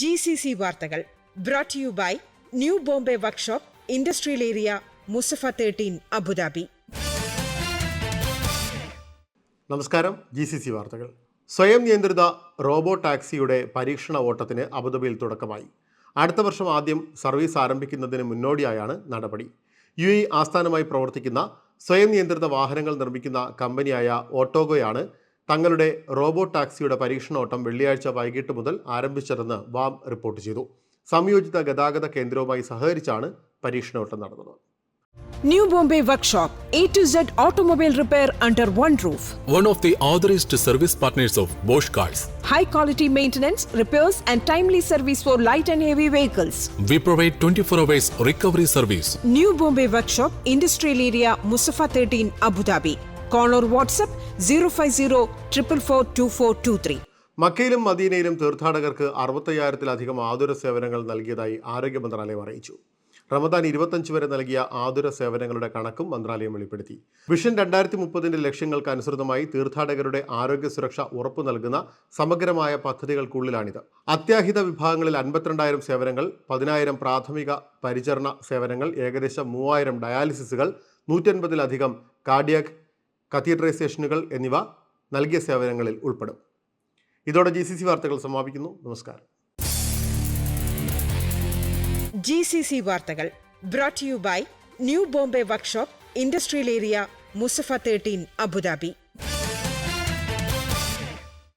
G C C വാർത്തകൾ brought you by new Bombay workshop industrial area Musaffah thirteen Abu Dhabi നമസ്കാരം G C C വാർത്തകൾ. സ്വയം നിയന്ത്രിത robo ടാക്സിയുടെ പരീക്ഷണ ഓട്ടത്തിന് അബുദാബിയിൽ തുടക്കമായി. അടുത്ത വർഷം ആദ്യം സർവീസ് ആരംഭിക്കുന്നതിന് മുന്നോടിയായാണ് നടപടി. യു എ ആസ്ഥാനമായി പ്രവർത്തിക്കുന്ന സ്വയം നിയന്ത്രിത വാഹനങ്ങൾ നിർമ്മിക്കുന്ന കമ്പനിയായ ഓട്ടോഗോയാണ് തങ്ങളുടെ റോബോ ടാക്സിയുടെ പരീക്ഷണോട്ടം വെള്ളിയാഴ്ച വൈകിട്ട് മുതൽ ആരംഭിച്ചതെന്ന് വാം റിപ്പോർട്ട് ചെയ്തു സംയോജിത ഗതാഗത കേന്ദ്രവുമായി സഹകരിച്ചാണ് പരീക്ഷണോട്ടം നടന്നത് New Bombay Workshop, A to Z automobile repair under one roof. one of the authorized service partners of Bosch Cars. high quality maintenance, repairs, and timely service for light and heavy vehicles. We provide 24 hours recovery service. New Bombay Workshop, Industrial Area, Musafa 13, Abu Dhabi. Call or WhatsApp 050 444 2423. മക്കയിലും മദീനയിലും തീർത്ഥാടകർക്ക് അറുപത്തയ്യായിരത്തിലധികം ആതുര സേവനങ്ങൾ നൽകിയതായി ആരോഗ്യ മന്ത്രാലയം അറിയിച്ചു. റമദാൻ ഇരുപത്തഞ്ച് വരെ നൽകിയ ആതുര സേവനങ്ങളുടെ കണക്കും മന്ത്രാലയം വെളിപ്പെടുത്തി. വിഷൻ രണ്ടായിരത്തി മുപ്പതിന്റെ ലക്ഷ്യങ്ങൾക്ക് അനുസൃതമായി തീർത്ഥാടകരുടെ ആരോഗ്യ സുരക്ഷ ഉറപ്പു നൽകുന്ന സമഗ്രമായ പദ്ധതികൾക്കുള്ളിലാണിത്. അത്യാഹിത വിഭാഗങ്ങളിൽ അൻപത്തിരണ്ടായിരം സേവനങ്ങൾ പതിനായിരം പ്രാഥമിക പരിചരണ സേവനങ്ങൾ ഏകദേശം മൂവായിരം ഡയാലിസിസുകൾ നൂറ്റൻപതിലധികം കാർഡിയാക് കത്തീഡ്രൈസേഷനുകൾ എന്നിവ നൽകിയ സേവനങ്ങളിൽ ഉൾപ്പെടും. ഇതോടെ ജി സി സി വാർത്തകൾ സമാപിക്കുന്നു. നമസ്കാരം. ജി സി സി വാർത്തകൾ brought you by new Bombay workshop industrial area Musaffah thirteen Abu Dhabi